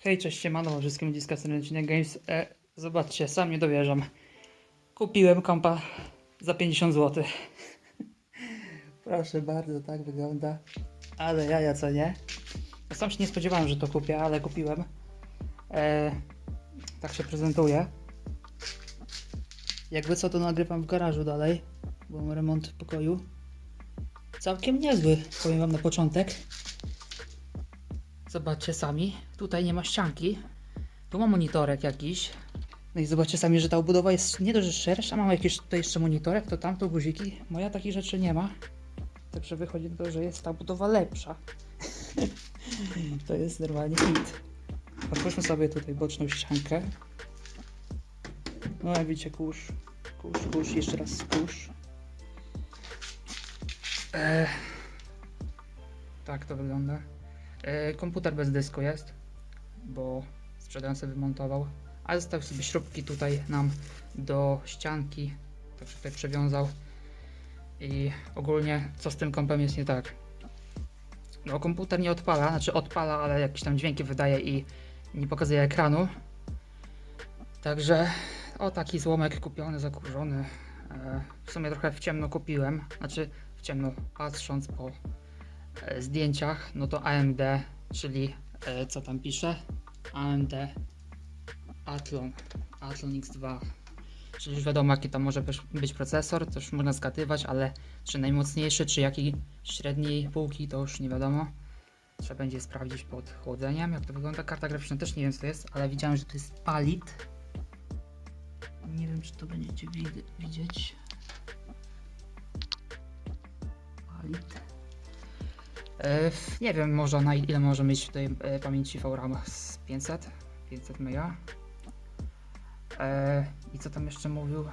Hej, cześć, siemano, wszystkim dziska serdecznie Games. E, zobaczcie, sam nie dowierzam. Kupiłem kompa za 50 zł. Proszę bardzo, tak wygląda. Ale jaja, co nie? Ja sam się nie spodziewałem, że to kupię, ale kupiłem. E, tak się prezentuje. Jakby co, to nagrywam w garażu dalej, bo mam remont pokoju. Całkiem niezły, powiem wam na początek. Zobaczcie sami, tutaj nie ma ścianki. Tu ma monitorek jakiś. No i zobaczcie sami, że ta obudowa jest nie dość szersza, mam jakiś tutaj jeszcze monitorek, to tam to guziki. Moja takich rzeczy nie ma. Także wychodzi to, że jest ta budowa lepsza. to jest normalnie hit. Otwórzmy sobie tutaj boczną ściankę. No jak widzicie, kurz, kurz, kurz, jeszcze raz kurz. Eee, tak to wygląda. E, komputer bez dysku jest, bo sprzedający wymontował, ale zostawił sobie śrubki tutaj nam do ścianki, także tutaj przewiązał i ogólnie co z tym kompem jest nie tak. No komputer nie odpala, znaczy odpala, ale jakieś tam dźwięki wydaje i nie pokazuje ekranu. Także o taki złomek kupiony, zakurzony. E, w sumie trochę w ciemno kupiłem, znaczy w ciemno patrząc po zdjęciach, no to AMD, czyli e, co tam pisze? AMD Athlon, Athlon X2. Czyli już wiadomo jaki tam może być- procesor, to już można zgadywać, ale czy najmocniejszy, czy jaki średniej półki, to już nie wiadomo. Trzeba będzie sprawdzić pod chłodzeniem, jak to wygląda. Karta graficzna też nie wiem co to jest, ale widziałem, że to jest Palit. Nie wiem, czy to będziecie wid- widzieć. Palit. E, nie wiem, może na ile może mieć tutaj e, pamięci VRAM z 500, 500 mega. E, I co tam jeszcze mówił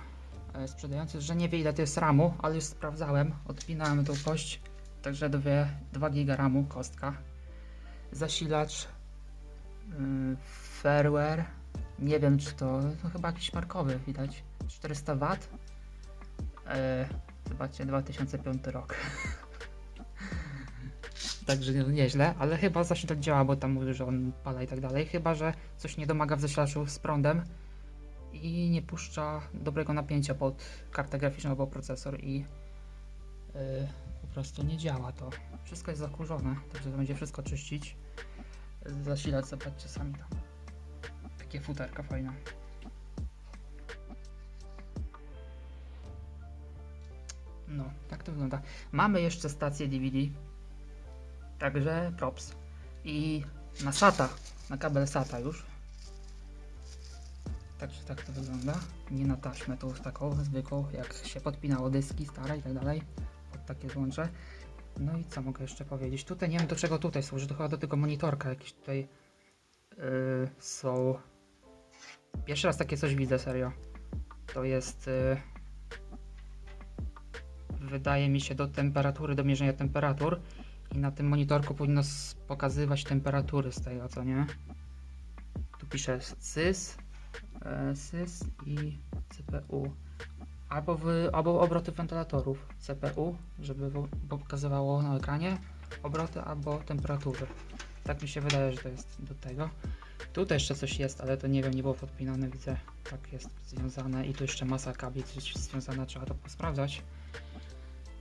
sprzedający, że nie wie ile to jest RAMu, ale już sprawdzałem, odpinałem tą kość, także 2, 2 giga RAMu, kostka. Zasilacz, y, firmware, nie wiem czy to, to chyba jakiś markowy, widać, 400 W. Zobaczcie, 2005 rok. Także nie, nieźle, ale chyba zasilacz działa, bo tam mówi, że on pada i tak dalej. Chyba, że coś nie domaga w zasilaczu z prądem i nie puszcza dobrego napięcia pod kartę graficzną albo procesor i yy, po prostu nie działa to. Wszystko jest zakurzone, także to będzie wszystko czyścić. Zasilacz, zobaczcie sami tam. Takie futerka fajne. No, tak to wygląda. Mamy jeszcze stację DVD. Także props. I na SATA, na kabel SATA już. Także tak to wygląda. Nie na taśmę tą taką zwykłą, jak się podpinało dyski stare i tak dalej. Pod takie złącze. No i co mogę jeszcze powiedzieć? Tutaj nie wiem do czego tutaj służy, to chyba do tego monitorka jakieś tutaj yy, są. Pierwszy raz takie coś widzę, serio. To jest. Yy, wydaje mi się do temperatury, do mierzenia temperatur. I na tym monitorku powinno pokazywać temperatury z tego, co nie? Tu pisze sys, e, sys i CPU. Albo, w, albo obroty wentylatorów CPU, żeby pokazywało na ekranie obroty albo temperatury. Tak mi się wydaje, że to jest do tego. Tutaj jeszcze coś jest, ale to nie wiem, nie było podpinane, widzę, tak jest związane i tu jeszcze masa kabli coś związana, trzeba to posprawdzać.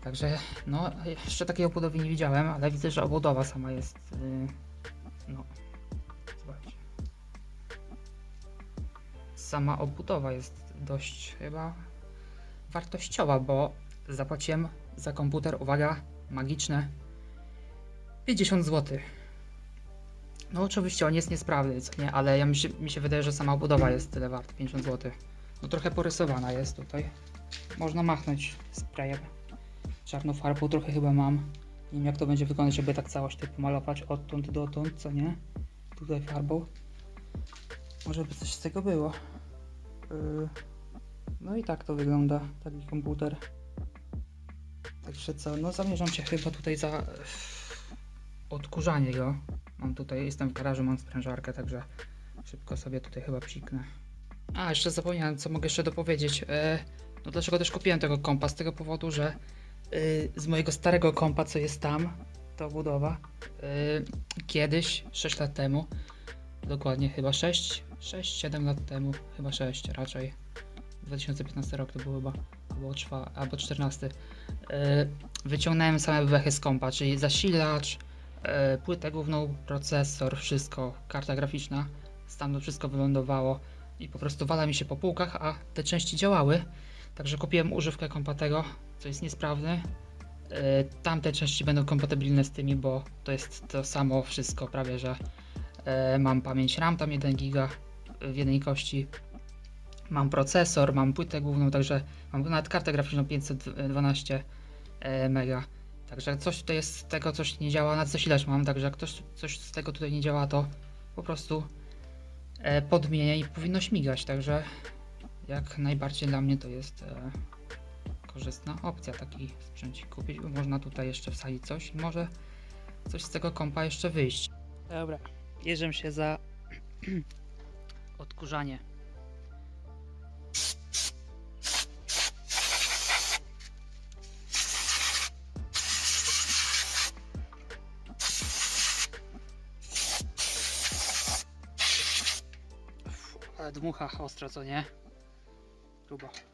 Także, no, jeszcze takiej obudowy nie widziałem, ale widzę, że obudowa sama jest, yy, no, zobaczcie. Sama obudowa jest dość chyba wartościowa, bo zapłaciłem za komputer, uwaga, magiczne 50 zł. No oczywiście on jest niesprawny, co nie, ale ja mi się, mi się wydaje, że sama obudowa jest tyle wart, 50 zł. No trochę porysowana jest tutaj. Można machnąć sprayem. Czarną farbą trochę chyba mam. Nie wiem jak to będzie wyglądać, żeby tak całość tutaj pomalować odtąd dotąd, co nie? Tutaj farbą. Może by coś z tego było. Yy, No i tak to wygląda, taki komputer. Także co, no zamierzam się chyba tutaj za odkurzanie go. Mam tutaj, jestem w garażu, mam sprężarkę, także szybko sobie tutaj chyba psiknę. A, jeszcze zapomniałem, co mogę jeszcze dopowiedzieć. E, no dlaczego też kupiłem tego kompa? Z tego powodu, że z mojego starego kompa, co jest tam, ta budowa, y, kiedyś, 6 lat temu, dokładnie chyba 6, 6, 7 lat temu, chyba 6 raczej. 2015 rok to był chyba, albo, czwa, albo 14. E, wyciągnąłem same blechy z kompa, czyli zasilacz, płytę główną, procesor, wszystko, karta graficzna. Stamtąd wszystko wylądowało i po prostu wala mi się po półkach, a te części działały. Także kupiłem używkę kompa tego, co jest niesprawny. E, Tamte części będą kompatybilne z tymi, bo to jest to samo wszystko prawie, że e, mam pamięć RAM tam 1 giga w jednej kości. Mam procesor, mam płytę główną, także mam nawet kartę graficzną 512 e, mega. Także coś tutaj jest z tego, coś nie działa, na zasilacz mam, także jak ktoś, coś z tego tutaj nie działa, to po prostu podmienię i powinno śmigać, także jak najbardziej dla mnie to jest e, korzystna opcja taki sprzęcik kupić. Można tutaj jeszcze wsadzić coś może coś z tego kompa jeszcze wyjść. Dobra, bierzemy się za odkurzanie. Dmucha ostro, co nie? Grubo. Dobra,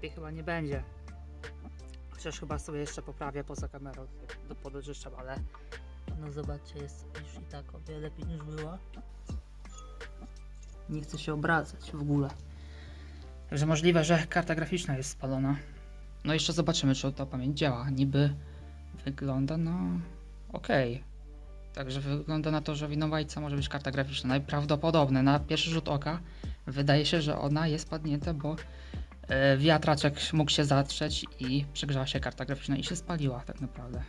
lepiej chyba nie będzie. Chociaż chyba sobie jeszcze poprawię poza kamerą do podoczyszczam, ale no zobaczcie, jest już i tak o wiele lepiej niż było. Nie chcę się obracać w ogóle. Także możliwe, że karta graficzna jest spalona. No jeszcze zobaczymy, czy ta pamięć działa. Niby wygląda no okej. Także wygląda na to, że winowajca może być karta graficzna. Najprawdopodobniej na pierwszy rzut oka wydaje się, że ona jest padnięta, bo wiatraczek mógł się zatrzeć i przegrzała się karta graficzna i się spaliła tak naprawdę.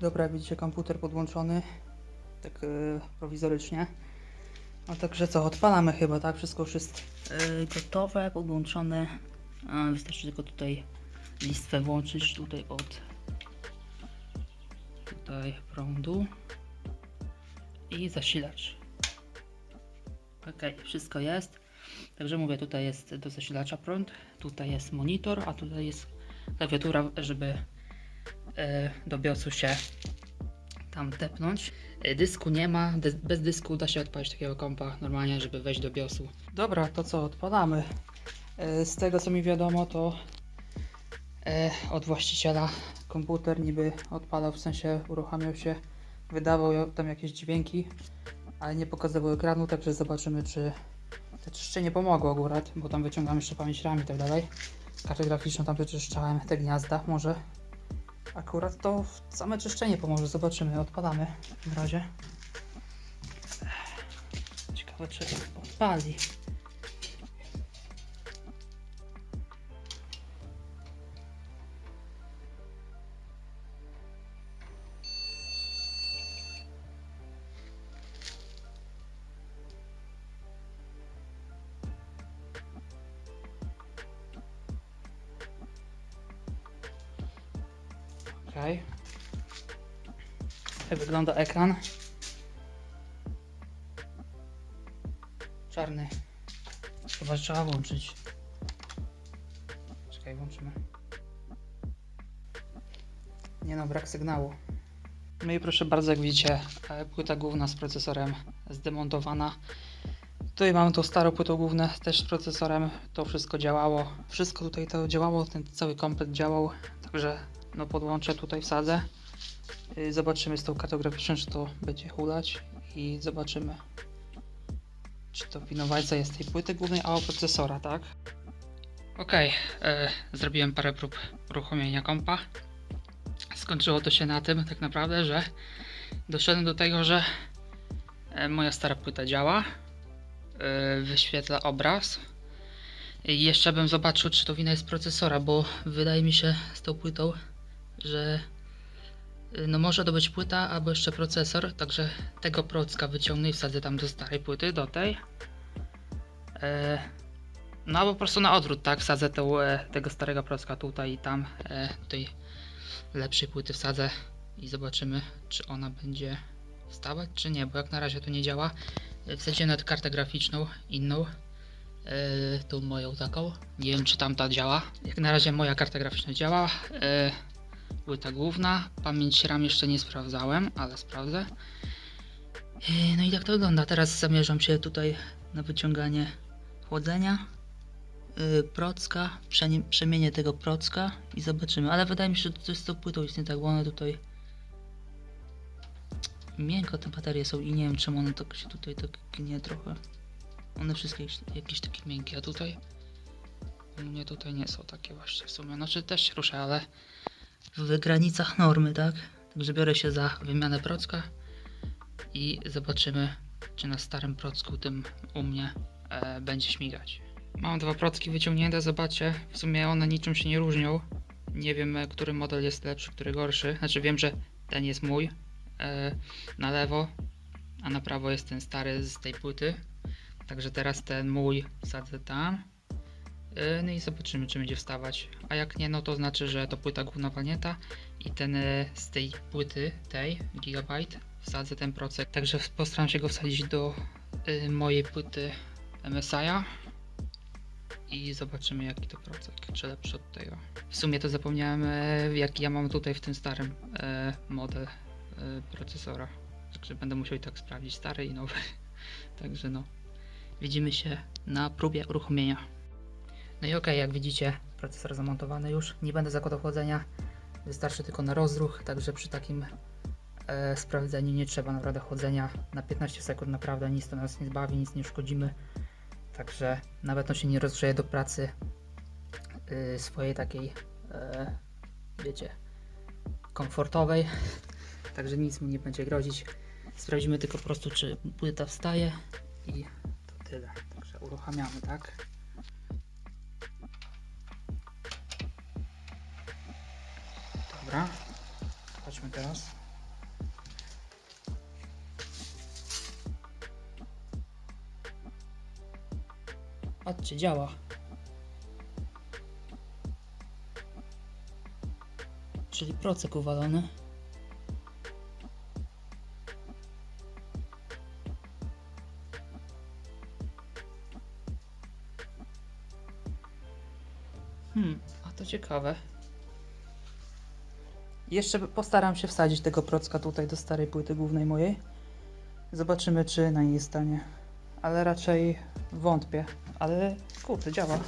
Dobra, widzicie komputer podłączony tak e, prowizorycznie. No także co, odpalamy chyba, tak? Wszystko już jest e, gotowe, podłączone. A, wystarczy tylko tutaj listwę włączyć tutaj od tutaj prądu i zasilacz. Ok, wszystko jest. Także mówię, tutaj jest do zasilacza prąd, tutaj jest monitor, a tutaj jest klawiatura, żeby e, do BIOSu się tam tepnąć. E, Dysku nie ma, bez dysku da się odpalić takiego kompa normalnie, żeby wejść do BIOSu. Dobra, to co, odpalamy. E, Z tego co mi wiadomo, to od właściciela komputer niby odpalał, w sensie uruchamiał się, wydawał tam jakieś dźwięki, ale nie pokazywał ekranu, także zobaczymy czy te czyszczenie pomogło akurat, bo tam wyciągam jeszcze pamięć RAM i tak dalej. kartę graficzną tam wyczyszczałem, te gniazda, może akurat to same czyszczenie pomoże, zobaczymy, odpalamy w razie. Ciekawe czy odpali. Wygląda ekran? Czarny. Chyba trzeba włączyć. Czekaj, włączymy. Nie no, brak sygnału. No i proszę bardzo, jak widzicie, e, płyta główna z procesorem zdemontowana. Tutaj mamy tą starą płytę główną też z procesorem. To wszystko działało. Wszystko tutaj to działało, ten cały komplet działał. Także no podłączę tutaj, wsadzę. Y, Zobaczymy z tą kartograficzną, czy to będzie hulać i zobaczymy, czy to winowajca jest tej płyty głównej, a o procesora, tak? Okej, e, zrobiłem parę prób uruchomienia kompa. Skończyło to się na tym tak naprawdę, że doszedłem do tego, że e, moja stara płyta działa, e, wyświetla obraz. I jeszcze bym zobaczył, czy to wina jest procesora, bo wydaje mi się z tą płytą, że no może to być płyta albo jeszcze procesor, także tego procka wyciągnę i wsadzę tam do starej płyty, do tej. E, no albo po prostu na odwrót, tak, wsadzę tą, e, tego starego procka tutaj i tam, e, tej lepszej płyty wsadzę i zobaczymy, czy ona będzie wstawać, czy nie, bo jak na razie to nie działa. E, Wsadziłem nawet kartę graficzną, inną, e, tą moją taką, nie wiem czy tamta działa. Jak na razie moja karta graficzna działa. E, płyta główna. Pamięć RAM jeszcze nie sprawdzałem, ale sprawdzę. Yy, No i tak to wygląda. Teraz zamierzam się tutaj na wyciąganie chłodzenia. Yy, procka, przemienię tego procka i zobaczymy. Ale wydaje mi się, że to z tą płytą jest nie tak, bo one tutaj miękko te baterie są i nie wiem czemu one tak się tutaj tak gnie trochę. One wszystkie jakieś takie miękkie, a tutaj u mnie tutaj nie są takie właśnie w sumie. Znaczy też się ruszę, ale w granicach normy, tak? Także biorę się za wymianę procka i zobaczymy, czy na starym procku tym u mnie e, będzie śmigać. Mam dwa procki wyciągnięte, zobaczcie, w sumie one niczym się nie różnią. Nie wiem, e, który model jest lepszy, który gorszy. Znaczy wiem, że ten jest mój e, na lewo, a na prawo jest ten stary z tej płyty. Także teraz ten mój wsadzę tam. E, No i zobaczymy, czy będzie wstawać. A jak nie, no to znaczy, że to płyta główna walnięta i ten e, z tej płyty, tej Gigabyte, wsadzę ten procek. Także postaram się go wsadzić do y, mojej płyty MSI'a i zobaczymy, jaki to procek, czy lepszy od tego. W sumie to zapomniałem, e, jaki ja mam tutaj w tym starym e, model e, procesora. Także będę musiał i tak sprawdzić stary i nowy. Także no, widzimy się na próbie uruchomienia. No i okej, jak widzicie, procesor zamontowany już. Nie będę zakładał chłodzenia, wystarczy tylko na rozruch, także przy takim e, sprawdzeniu nie trzeba naprawdę chłodzenia. Na 15 sekund naprawdę nic to nas nie zbawi, nic nie szkodzimy. Także nawet on się nie rozgrzeje do pracy y, swojej takiej, e, wiecie, komfortowej. Także nic mu nie będzie grozić. Sprawdzimy tylko po prostu, czy płyta wstaje i to tyle. Także uruchamiamy, tak? Dobra, chodźmy teraz. Patrzcie, działa. Czyli procek uwalony. Hmm, a to ciekawe. Jeszcze postaram się wsadzić tego procka tutaj do starej płyty głównej mojej. Zobaczymy, czy na niej stanie. Ale raczej wątpię. Ale kurde, działa.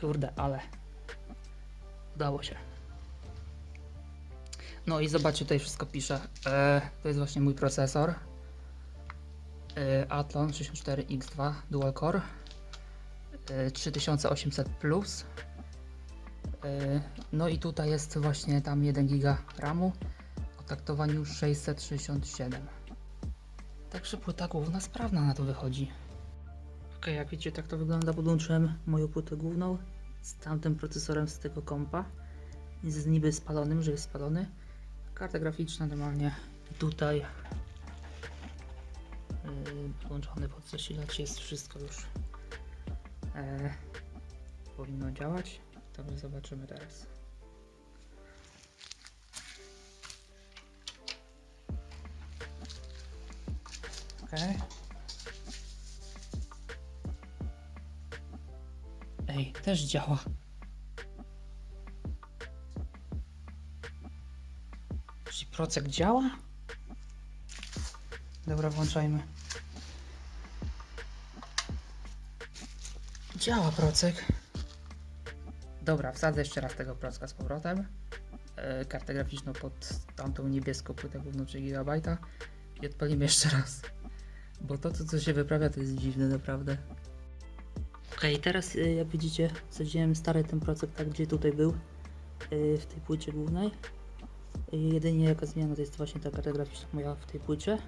Kurde, ale udało się. No i zobaczcie, tutaj wszystko pisze. E, to jest właśnie mój procesor. y, Athlon 64X2 Dual Core 3800 plus. Y, No i tutaj jest właśnie tam 1 giga RAMu o taktowaniu 667. Także płyta główna sprawna na to wychodzi. Ok, jak widzicie tak to wygląda, podłączyłem moją płytę główną z tamtym procesorem z tego kompa. Z niby spalonym, że jest spalony. Karta graficzna normalnie tutaj yy, podłączony pod zasilacz jest wszystko już e, powinno działać. Dobrze, zobaczymy teraz. Okej. Ej, też działa. Czy procek działa? Dobra, włączajmy. Działa procek. Dobra, wsadzę jeszcze raz tego procka z powrotem. E, kartę graficzną pod tamtą niebieską płytę główną 3 GB i odpalimy jeszcze raz. Bo to, co, co się wyprawia, to jest dziwne naprawdę. Ok, teraz y, jak widzicie, wsadziłem stary ten procek tak, gdzie tutaj był, y, w tej płycie głównej. Jedynie jaka zmiana to jest właśnie ta karta graficzna moja w tej płycie.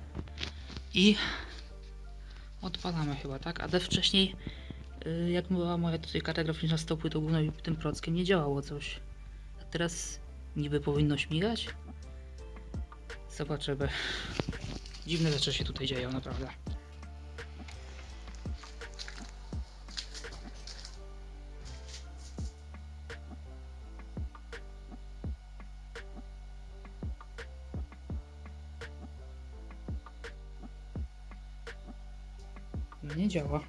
I odpalamy chyba, tak? Ale wcześniej, jak była moja tutaj karta graficzna z tą płytą główną i tym prockiem, nie działało coś. A teraz niby powinno śmigać. Zobaczymy. Dziwne rzeczy się tutaj dzieją, naprawdę. No nie działa.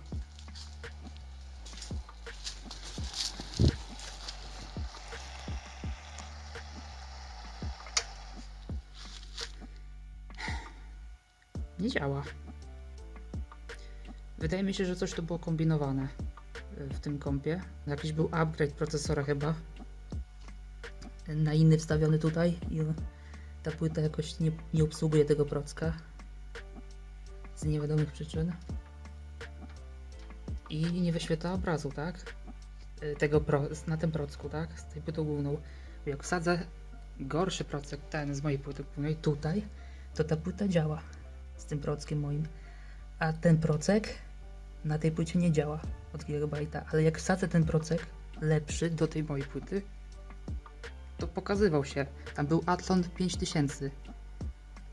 Działa. Wydaje mi się, że coś tu było kombinowane y, w tym kompie. Jakiś był upgrade procesora chyba. Na inny wstawiony tutaj i ta płyta jakoś nie, nie obsługuje tego procka. Z niewiadomych przyczyn. I nie wyświetla obrazu, tak? Y, Tego pro, na tym procku, tak? Z tej płytą główną. Jak wsadzę gorszy procek, ten z mojej płyty głównej tutaj, to ta płyta działa z tym prockiem moim. A ten procek na tej płycie nie działa od gigabajta, ale jak wsadzę ten procek lepszy do tej mojej płyty, to pokazywał się. Tam był Athlon 5000,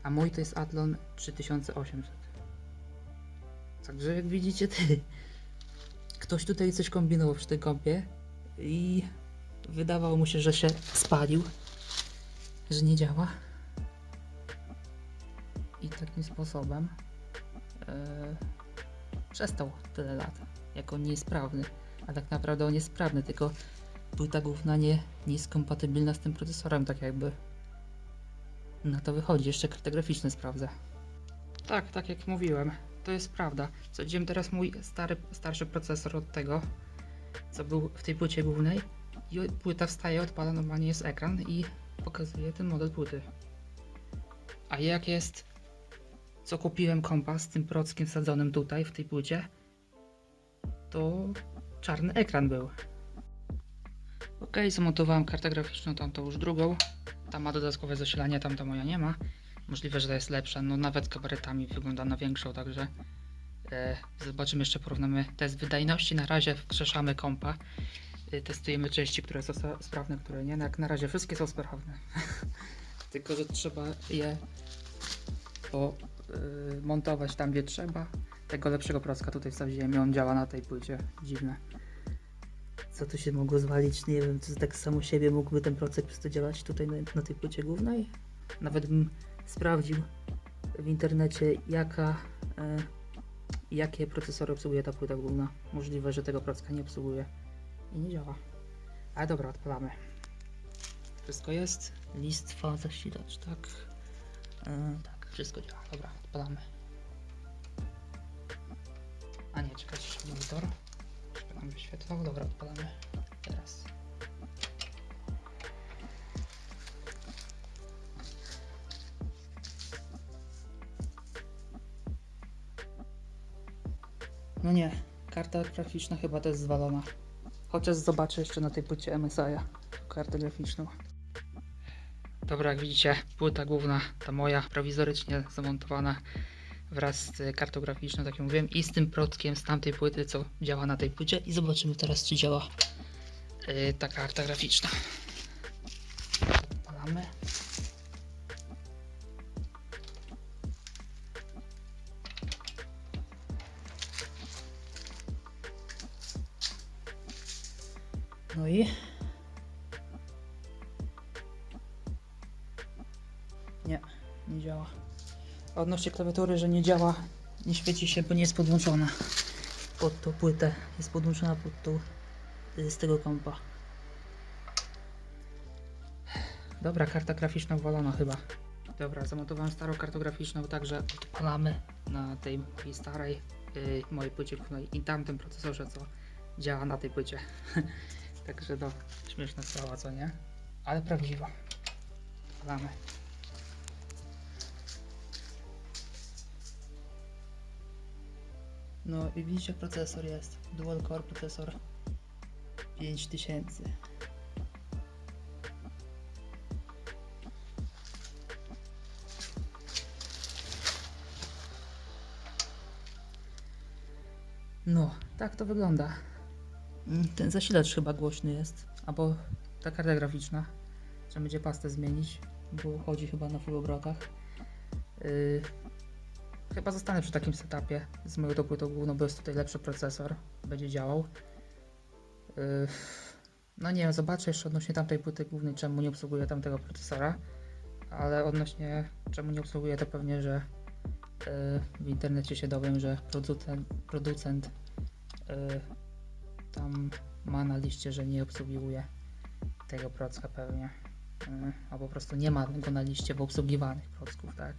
a mój to jest Athlon 3800. Także jak widzicie, ty, ktoś tutaj coś kombinował przy tej kompie i wydawało mu się, że się spalił, że nie działa. I takim sposobem e, przestał tyle lat jako niesprawny. A tak naprawdę on jest sprawny, tylko płyta główna nie, nie jest kompatybilna z tym procesorem, tak jakby. Na to wychodzi, jeszcze kartę graficzną sprawdzę. Tak, tak jak mówiłem, to jest prawda. Wsadziłem teraz mój stary, starszy procesor od tego, co był w tej płycie głównej i płyta wstaje, odpala normalnie jest ekran i pokazuje ten model płyty. A jak jest, co kupiłem kompas z tym prockiem wsadzonym tutaj w tej płycie, to czarny ekran był. Ok, zamontowałem kartę graficzną, tamtą już drugą. Ta ma dodatkowe zasilanie, tamta moja nie ma. Możliwe, że ta jest lepsza, no nawet kabaretami wygląda na większą, także e, zobaczymy jeszcze, porównamy test wydajności. Na razie wkrzeszamy kompa. E, testujemy części, które są sprawne, które nie. No jak na razie wszystkie są sprawne. Tylko, że trzeba je po, montować tam, gdzie trzeba. Tego lepszego procka tutaj wsadziłem i on działa na tej płycie. Dziwne. Co tu się mogło zwalić? Nie wiem, czy tak samo siebie mógłby ten procek przez to działać tutaj na, na tej płycie głównej? Nawet bym sprawdził w internecie, jaka, e, jakie procesory obsługuje ta płyta główna. Możliwe, że tego procka nie obsługuje i nie działa. Ale dobra, odpalamy. Wszystko jest. Listwa, zasilacz, tak. E, tak, wszystko działa. Dobra, odpalamy. A nie, czekać jeszcze monitor. Nam wyświetlał. Dobra, odpalamy. Teraz. No nie, karta graficzna chyba też zwalona. Chociaż zobaczę jeszcze na tej płycie MSI kartę graficzną. Dobra, jak widzicie, płyta główna, ta moja, prowizorycznie zamontowana wraz z kartą graficzną, tak jak mówiłem, i z tym prockiem z tamtej płyty, co działa na tej płycie. I zobaczymy teraz, czy działa yy, ta karta graficzna. Odpalamy. No i działa. A Odnośnie klawiatury, że nie działa, nie świeci się, bo nie jest podłączona pod tą płytę. Jest podłączona pod tą y, z tego kompa. Dobra, karta graficzna uwalona chyba. Dobra, zamontowałem starą kartę graficzną, także odpalamy na tej mojej starej, yy, mojej płycie i tamtym procesorze, co działa na tej płycie. Także to śmieszna sprawa, co nie? Ale prawdziwa. Odpalamy. No i widzicie, procesor jest. Dual core procesor 5000. No, tak to wygląda. Mm, Ten zasilacz chyba głośny jest, albo ta karta graficzna. Trzeba będzie pastę zmienić, bo chodzi chyba na full obrotach. Yy, chyba zostanę przy takim setupie z tą płytą główną, bo jest tutaj lepszy procesor, będzie działał. Yy, no nie wiem, zobaczę jeszcze odnośnie tamtej płyty głównej, czemu nie obsługuje tamtego procesora, ale odnośnie czemu nie obsługuje, to pewnie, że yy, w internecie się dowiem, że producent, producent yy, tam ma na liście, że nie obsługuje tego procka pewnie. Yy, a po prostu nie ma go na liście w obsługiwanych procków, tak?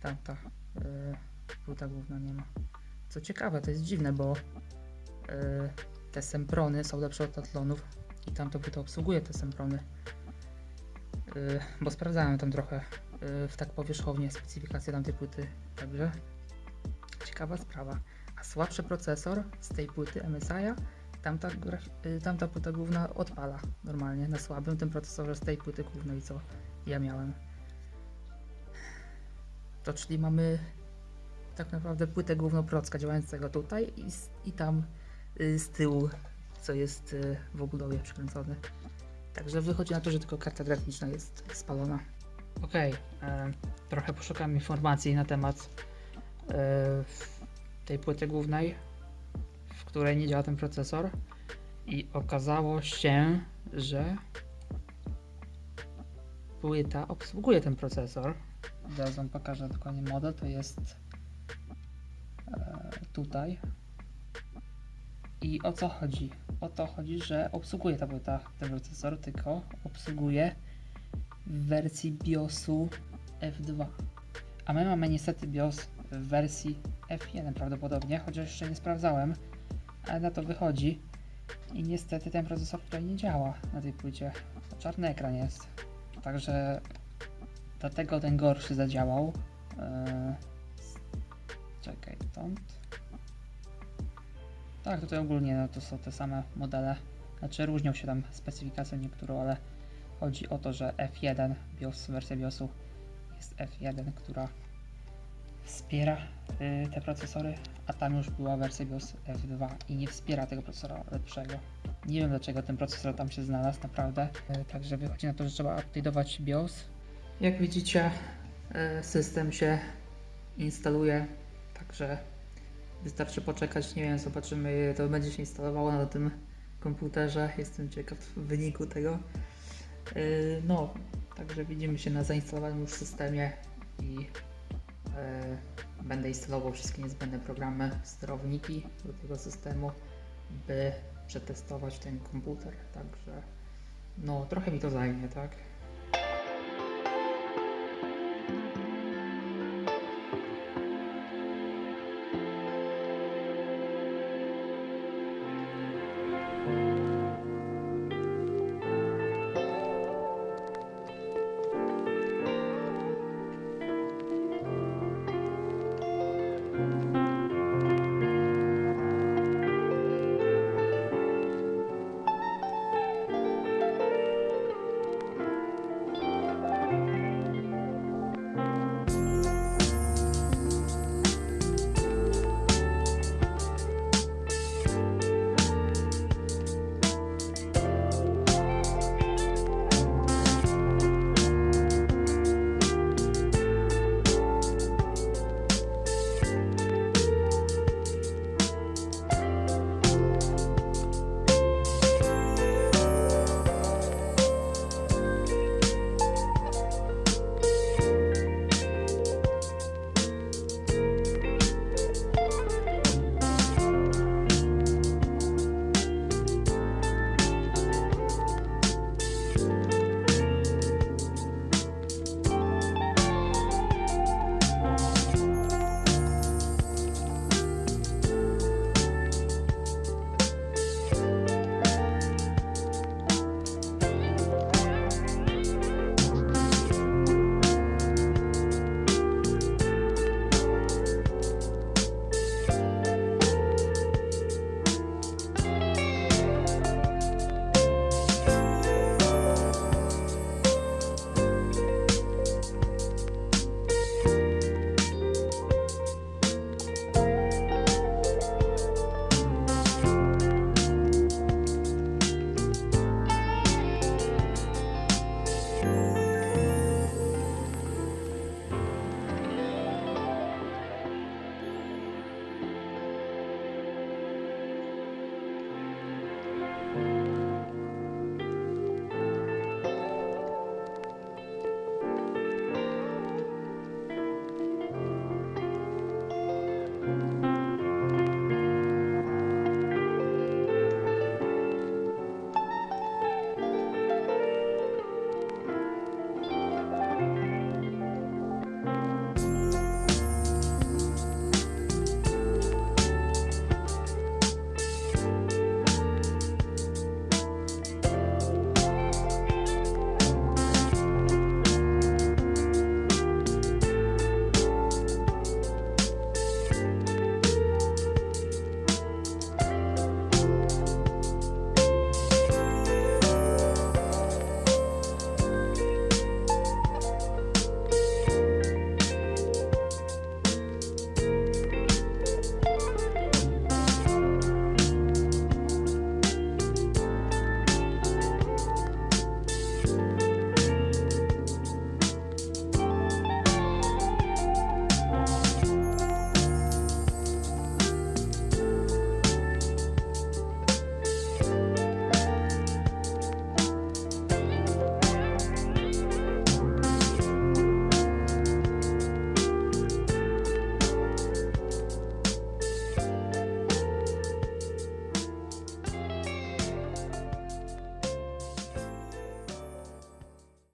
Tamta yy, płyta główna nie ma. Co ciekawe, to jest dziwne, bo yy, te semprony są lepsze od tatlonów i tamto płyta obsługuje te semprony. Yy, bo sprawdzałem tam trochę yy, w tak powierzchownie specyfikację tamtej płyty, także ciekawa sprawa. A słabszy procesor z tej płyty MSI, tamta, tamta płyta główna odpala normalnie na słabym tym procesorze z tej płyty głównej, co ja miałem. To czyli mamy tak naprawdę płytę główną procka działającego tutaj i, i tam y, z tyłu, co jest y, w obudowie przykręcony. Także wychodzi na to, że tylko karta graficzna jest spalona. Okej, e, trochę poszukam informacji na temat e, tej płyty głównej, w której nie działa ten procesor i okazało się, że płyta obsługuje ten procesor. Zaraz wam pokażę dokładnie model, to jest e, tutaj. I o co chodzi? O to chodzi, że obsługuje ta płyta ten procesor, tylko obsługuje w wersji BIOSu F2. A my mamy niestety BIOS w wersji F1 prawdopodobnie, chociaż jeszcze nie sprawdzałem, ale na to wychodzi. I niestety ten procesor tutaj nie działa na tej płycie. Czarny ekran jest. Także dlatego ten gorszy zadziałał. Eee, czekaj, stąd. Tak, tutaj ogólnie no, to są te same modele. Znaczy różnią się tam specyfikacją niektórą, ale chodzi o to, że F1 BIOS, wersja BIOSu jest F1, która wspiera y, te procesory, a tam już była wersja BIOS F2 i nie wspiera tego procesora lepszego. Nie wiem dlaczego ten procesor tam się znalazł naprawdę, y, także wychodzi na to, że trzeba update'ować BIOS. Jak widzicie, y, system się instaluje, także wystarczy poczekać, nie wiem, zobaczymy to będzie się instalowało na tym komputerze, jestem ciekaw wyniku tego. Y, No, także widzimy się na zainstalowanym już systemie i e, będę instalował wszystkie niezbędne programy, sterowniki do tego systemu, by przetestować ten komputer. Także no, trochę mi to zajmie, tak?